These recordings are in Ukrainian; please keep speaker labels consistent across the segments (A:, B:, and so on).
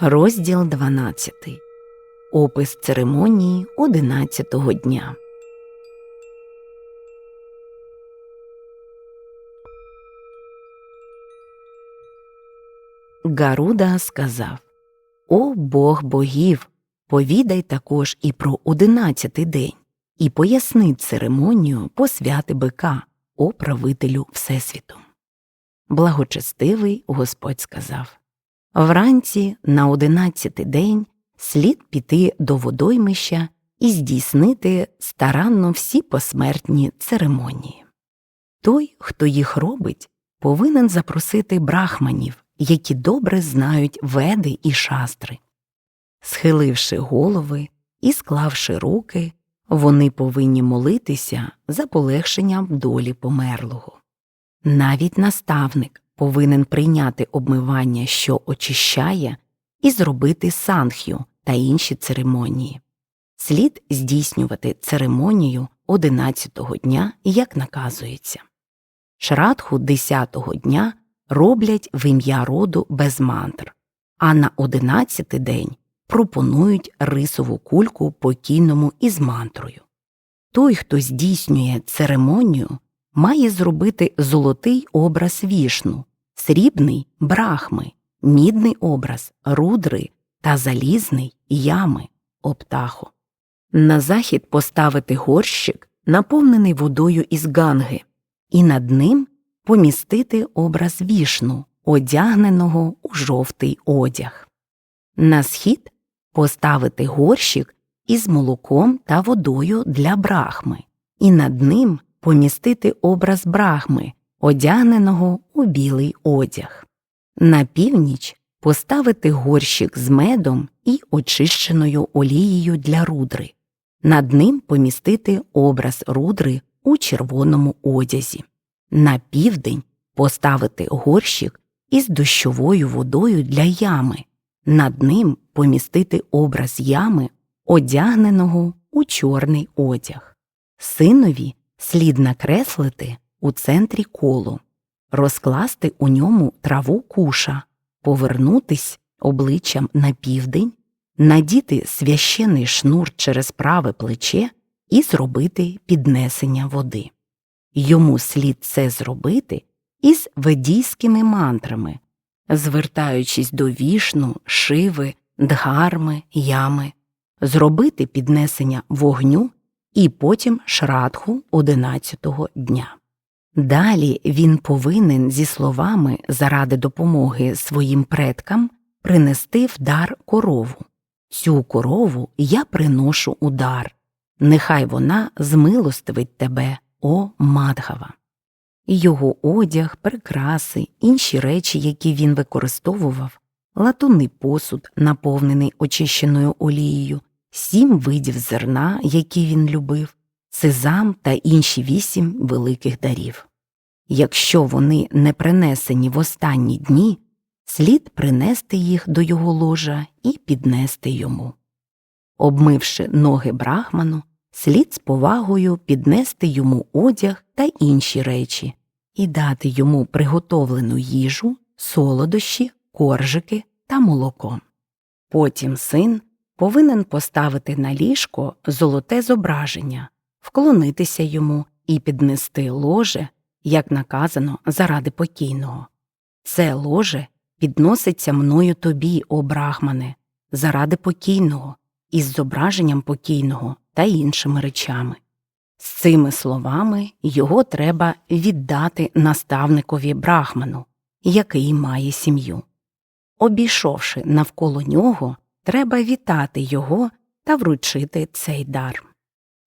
A: Розділ 12. Опис церемонії 11-го дня. Гаруда сказав О Бог богів, повідай також і про одинадцятий день, і поясни церемонію посвяти бика, о правителю Всесвіту. Благочестивий Господь сказав Вранці на одинадцятий день слід піти до водоймища і здійснити старанно всі посмертні церемонії. Той, хто їх робить, повинен запросити брахманів, які добре знають веди і шастри. Схиливши голови і склавши руки, вони повинні молитися за полегшенням долі померлого. Навіть наставник повинен прийняти обмивання, що очищає, і зробити санх'ю та інші церемонії. Слід здійснювати церемонію одинадцятого дня, як наказується. Шрадху десятого дня роблять в ім'я роду без мантр, а на одинадцятий день пропонують рисову кульку покійному із мантрою. Той, хто здійснює церемонію, має зробити золотий образ вішну, срібний брахми, мідний образ рудри та залізний ями оптаху. На захід поставити горщик, наповнений водою із ганги, і над ним помістити образ вішну, одягненого у жовтий одяг. На схід поставити горщик із молоком та водою для брахми, і над ним помістити образ брахми, одягненого у білий одяг. На північ поставити горщик з медом і очищеною олією для рудри, над ним помістити образ рудри у червоному одязі. На південь поставити горщик із дощовою водою для ями, над ним помістити образ ями, одягненого у чорний одяг. Синові слід накреслити у центрі коло, розкласти у ньому траву куша, повернутись обличчям на південь, надіти священий шнур через праве плече і зробити піднесення води. Йому слід це зробити із ведійськими мантрами, звертаючись до вішну, шиви, дгарми, ями, зробити піднесення вогню і потім шрадху одинадцятого дня. Далі він повинен зі словами заради допомоги своїм предкам принести в дар корову. Цю корову я приношу у дар. Нехай вона змилостивить тебе, о Мадгава. Його одяг, прикраси, інші речі, які він використовував, латунний посуд, наповнений очищеною олією, сім видів зерна, які він любив, сезам та інші вісім великих дарів. Якщо вони не принесені в останні дні, слід принести їх до його ложа і піднести йому. Обмивши ноги брахману, слід з повагою піднести йому одяг та інші речі і дати йому приготовлену їжу, солодощі, коржики та молоко. Потім син повинен поставити на ліжко золоте зображення, вклонитися йому і піднести ложе, як наказано заради покійного. Це ложе підноситься мною тобі, о брахмане, заради покійного, із зображенням покійного та іншими речами. З цими словами його треба віддати наставникові брахману, який має сім'ю. Обійшовши навколо нього, треба вітати його та вручити цей дар.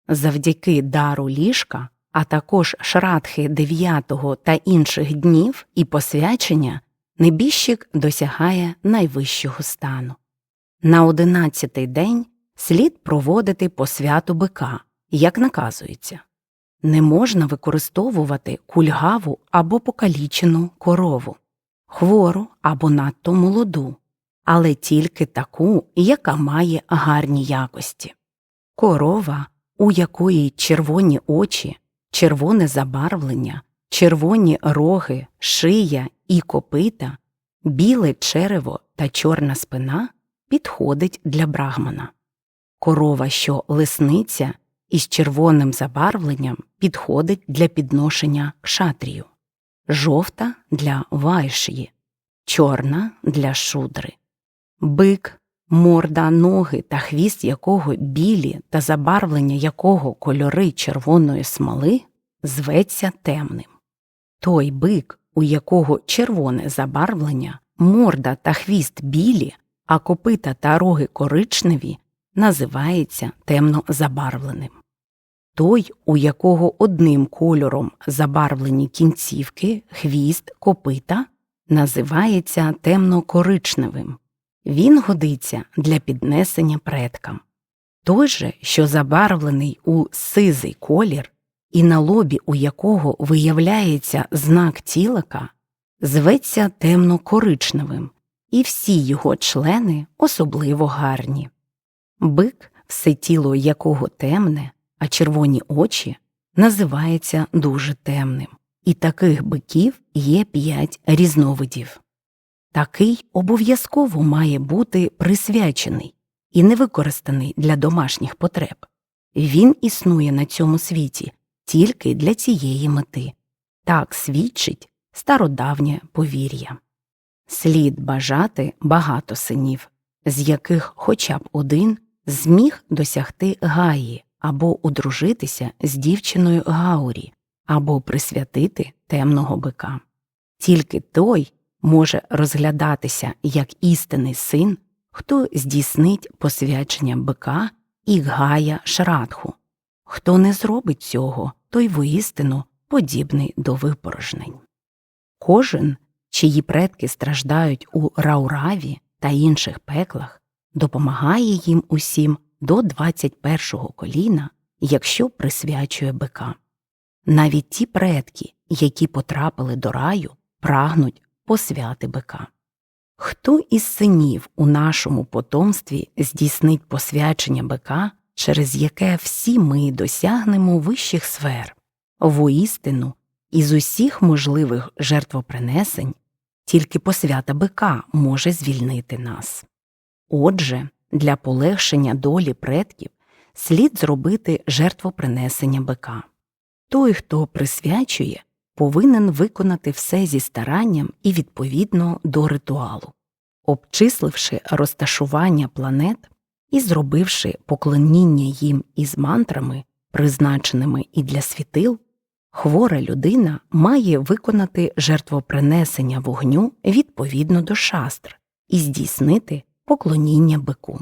A: Завдяки дару ліжка, а також шрадхи дев'ятого та інших днів і посвячення, небіжчик досягає найвищого стану. На одинадцятий день слід проводити посвяту бика, як наказується. Не можна використовувати кульгаву або покалічену корову, хвору або надто молоду, але тільки таку, яка має гарні якості. Корова, у якої червоні очі, червоне забарвлення, червоні роги, шия і копита, біле черево та чорна спина підходить для брахмана. Корова, що лисниця із червоним забарвленням підходить для підношення кшатрію, жовта для вайшії, чорна для шудри. Бик, морда, ноги та хвіст якого білі та забарвлення якого кольори червоної смоли зветься темним. Той бик, у якого червоне забарвлення, морда та хвіст білі, а копита та роги коричневі, називається темнозабарвленим. Той, у якого одним кольором забарвлені кінцівки, хвіст, копита, називається темно-коричневим. Він годиться для піднесення предкам. Той же, що забарвлений у сизий колір, і на лобі у якого виявляється знак тілика, зветься темно-коричневим, і всі його члени особливо гарні. Бик, все тіло якого темне, а червоні очі, називається дуже темним, і таких биків є п'ять різновидів. Такий обов'язково має бути присвячений і не використаний для домашніх потреб. Він існує на цьому світі тільки для цієї мети. Так свідчить стародавнє повір'я. Слід бажати багато синів, з яких хоча б один зміг досягти Гаї або одружитися з дівчиною Гаурі, або присвятити темного бика. Тільки той може розглядатися як істинний син, хто здійснить посвячення бика і гая шрадху. Хто не зробить цього, той воістину подібний до випорожнень. Кожен, чиї предки страждають у раураві та інших пеклах, допомагає їм усім до 21-го коліна, якщо присвячує бика. Навіть ті предки, які потрапили до раю, прагнуть посвяти бика. Хто із синів у нашому потомстві здійснить посвячення бика, через яке всі ми досягнемо вищих сфер, воістину із усіх можливих жертвопринесень тільки посвята бика може звільнити нас. Отже, для полегшення долі предків слід зробити жертвопринесення бика. Той, хто присвячує, повинен виконати все зі старанням і відповідно до ритуалу, обчисливши розташування планет і зробивши поклоніння їм із мантрами, призначеними і для світил, хвора людина має виконати жертвопринесення вогню відповідно до шастр і здійснити поклоніння бику.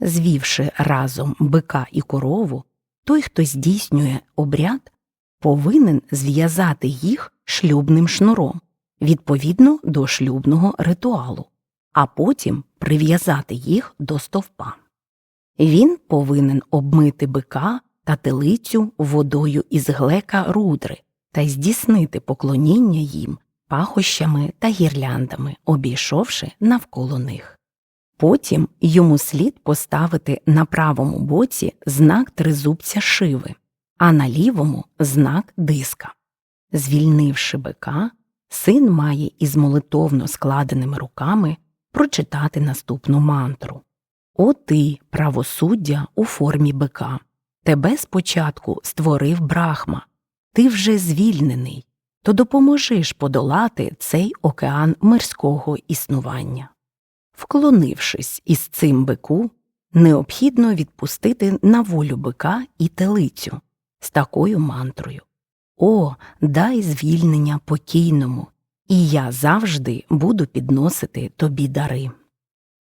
A: Звівши разом бика і корову, той, хто здійснює обряд, повинен зв'язати їх шлюбним шнуром відповідно до шлюбного ритуалу, а потім прив'язати їх до стовпа. Він повинен обмити бика та телицю водою із глека рудри та здійснити поклоніння їм пахощами та гірляндами, обійшовши навколо них. Потім йому слід поставити на правому боці знак тризубця шиви, а на лівому знак диска. Звільнивши бика, син має із молитовно складеними руками прочитати наступну мантру О ти, правосуддя у формі бика. Тебе спочатку створив брахма, ти вже звільнений, то допоможиш подолати цей океан мирського існування. Вклонившись із цим бику, необхідно відпустити на волю бика і телицю з такою мантрою О, дай звільнення покійному, і я завжди буду підносити тобі дари.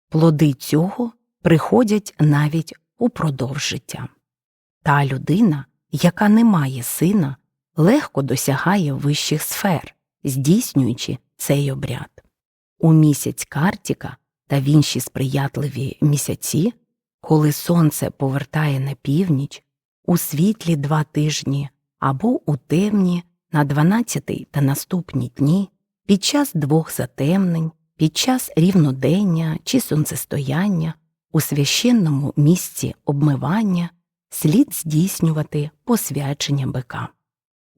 A: Плоди цього приходять навіть упродовж життя. Та людина, яка не має сина, легко досягає вищих сфер, здійснюючи цей обряд. У місяць Картіка та в інші сприятливі місяці, коли сонце повертає на північ, у світлі два тижні або у темні на 12 та наступні дні, під час двох затемнень, під час рівнодення чи сонцестояння, у священному місці обмивання слід здійснювати посвячення бика.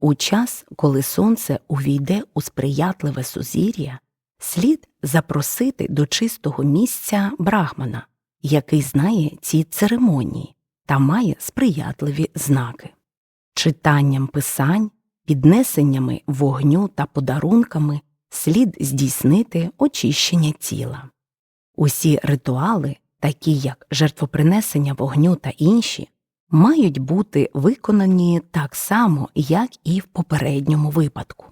A: У час, коли сонце увійде у сприятливе сузір'я, слід запросити до чистого місця брахмана, який знає ці церемонії та має сприятливі знаки. Читанням писань, піднесеннями вогню та подарунками слід здійснити очищення тіла. Усі ритуали, такі як жертвопринесення вогню та інші, мають бути виконані так само, як і в попередньому випадку.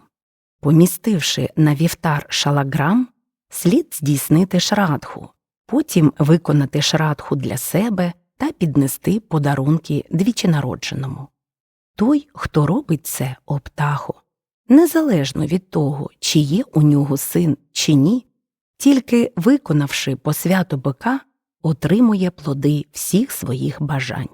A: Помістивши на вівтар шалаграм, слід здійснити шрадху, потім виконати шрадху для себе та піднести подарунки двіченародженому. Той, хто робить це оптахо, незалежно від того, чи є у нього син чи ні, тільки виконавши посвяту бика, отримує плоди всіх своїх бажань.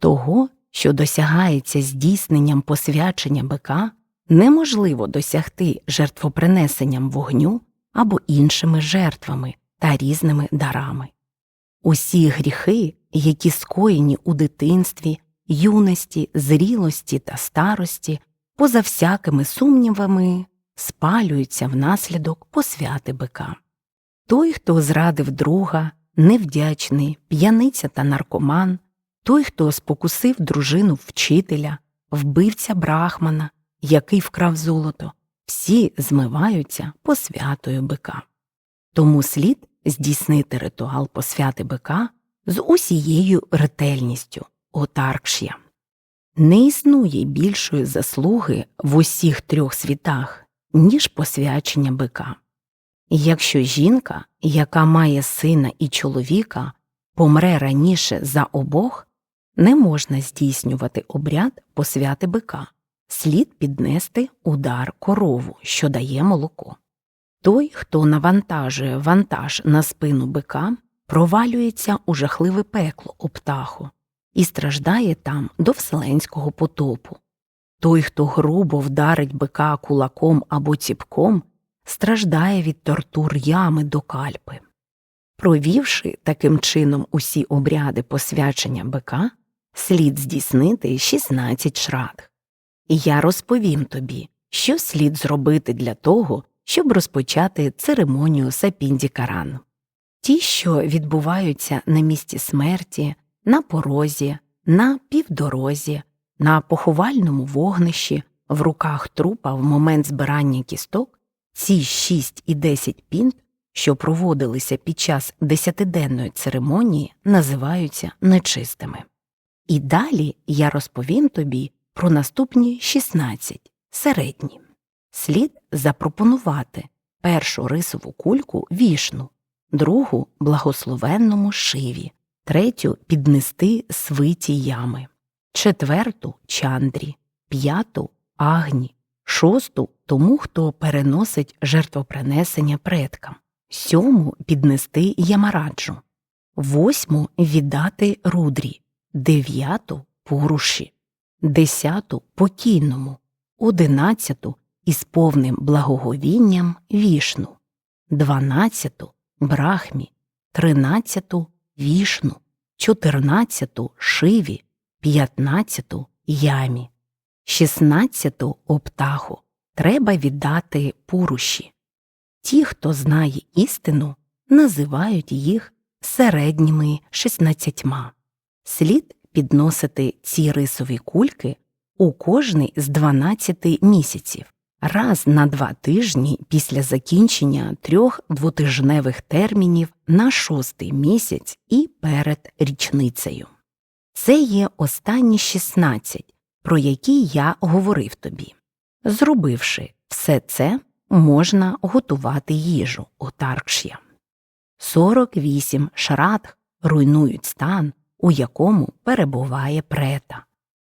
A: Того, що досягається здійсненням посвячення бика, неможливо досягти жертвопринесенням вогню або іншими жертвами та різними дарами. Усі гріхи, які скоєні у дитинстві, юності, зрілості та старості, поза всякими сумнівами, спалюються внаслідок посвяти бика. Той, хто зрадив друга, невдячний, п'яниця та наркоман, той, хто спокусив дружину вчителя, вбивця брахмана, який вкрав золото, всі змиваються посвятою бика. Тому слід здійснити ритуал посвяти бика з усією ретельністю отаркш'я. Не існує більшої заслуги в усіх трьох світах, ніж посвячення бика. Якщо жінка, яка має сина і чоловіка, помре раніше за обох, не можна здійснювати обряд посвяти бика, слід піднести удар корову, що дає молоко. Той, хто навантажує вантаж на спину бика, провалюється у жахливе пекло у птаху і страждає там до вселенського потопу. Той, хто грубо вдарить бика кулаком або ціпком, страждає від тортур ями до кальпи. Провівши таким чином усі обряди посвячення бика, слід здійснити 16 шрадх. І я розповім тобі, що слід зробити для того, щоб розпочати церемонію Сапіндікаран. Ті, що відбуваються на місці смерті, на порозі, на півдорозі, на поховальному вогнищі, в руках трупа в момент збирання кісток, ці 6 і 10 пінт, що проводилися під час десятиденної церемонії, називаються нечистими. І далі я розповім тобі про наступні 16 середні. Слід запропонувати першу рисову кульку вішну, другу благословенному шиві, третю піднести свиті ями, четверту чандрі, п'яту агні, шосту тому, хто переносить жертвопринесення предкам, сьому піднести ямараджу, восьму віддати рудрі, дев'яту пуруші, десяту покійному, одинадцяту із повним благоговінням вішну, дванадцяту брахмі, тринадцяту вішну, чотирнадцяту шиві, п'ятнадцяту ямі, шістнадцяту оптаху треба віддати пуруші. Ті, хто знає істину, називають їх середніми шістнадцятьма. Слід підносити ці рисові кульки у кожний з 12 місяців раз на два тижні після закінчення трьох двотижневих термінів на шостий місяць і перед річницею. Це є останні 16, про які я говорив тобі. Зробивши все це, можна готувати їжу отаркш'я. 48 шрадх руйнують стан, у якому перебуває прета.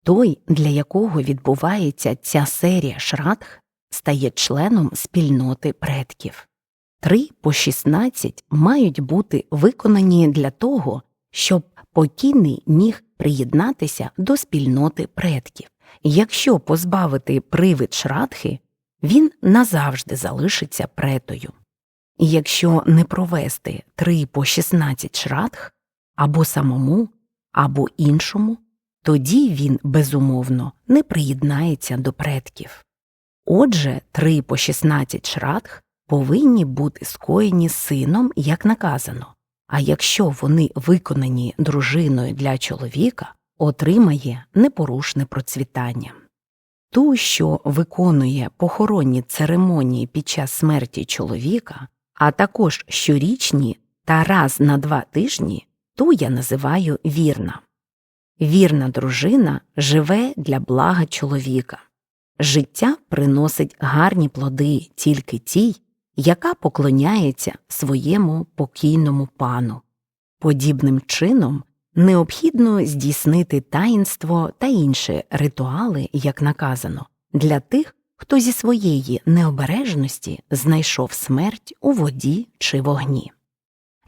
A: Той, для якого відбувається ця серія шрадх, стає членом спільноти предків. Три по 16 мають бути виконані для того, щоб покійний міг приєднатися до спільноти предків. Якщо позбавити привид шрадхи, він назавжди залишиться претою. Якщо не провести 3 по 16 шрадх або самому, або іншому, тоді він безумовно не приєднається до предків. Отже, 3 по 16 шрадх повинні бути скоєні сином, як наказано, а якщо вони виконані дружиною для чоловіка, отримає непорушне процвітання. Ту, що виконує похоронні церемонії під час смерті чоловіка, а також щорічні та раз на два тижні, ту я називаю вірна. Вірна дружина живе для блага чоловіка. Життя приносить гарні плоди тільки тій, яка поклоняється своєму покійному пану. Подібним чином необхідно здійснити таїнство та інші ритуали, як наказано, для тих, хто зі своєї необережності знайшов смерть у воді чи вогні.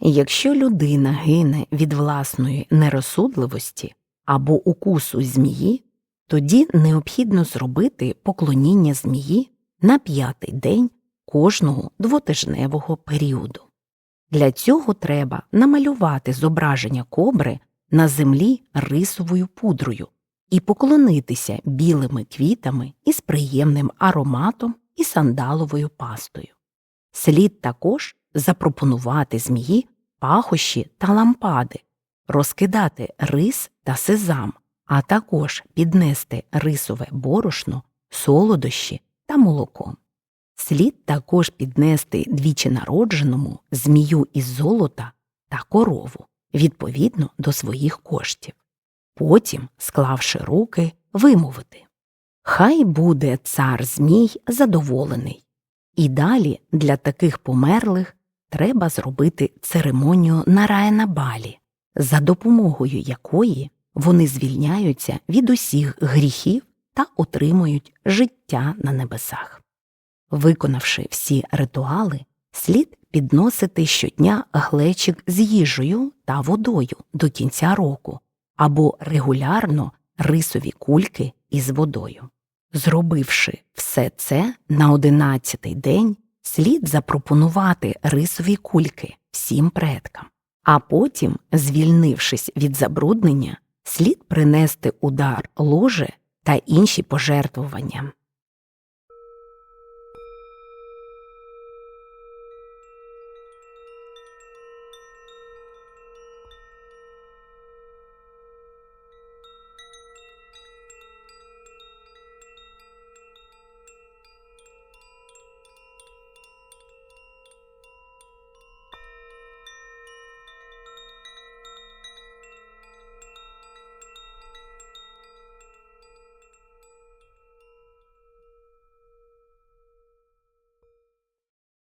A: Якщо людина гине від власної нерозсудливості або укусу змії, тоді необхідно зробити поклоніння змії на п'ятий день кожного двотижневого періоду. Для цього треба намалювати зображення кобри на землі рисовою пудрою і поклонитися білими квітами із приємним ароматом і сандаловою пастою. Слід також запропонувати змії пахощі та лампади, розкидати рис та сезам, а також піднести рисове борошно, солодощі та молоко. Слід також піднести двічі народженому змію із золота та корову відповідно до своїх коштів. Потім, склавши руки, вимовити Хай буде цар Змій задоволений. І далі для таких померлих треба зробити церемонію на Раєнабалі, за допомогою якої вони звільняються від усіх гріхів та отримують життя на небесах. Виконавши всі ритуали, слід підносити щодня глечик з їжею та водою до кінця року або регулярно рисові кульки із водою. Зробивши все це на одинадцятий день, слід запропонувати рисові кульки всім предкам, а потім, звільнившись від забруднення, слід принести удар ложе та інші пожертвування.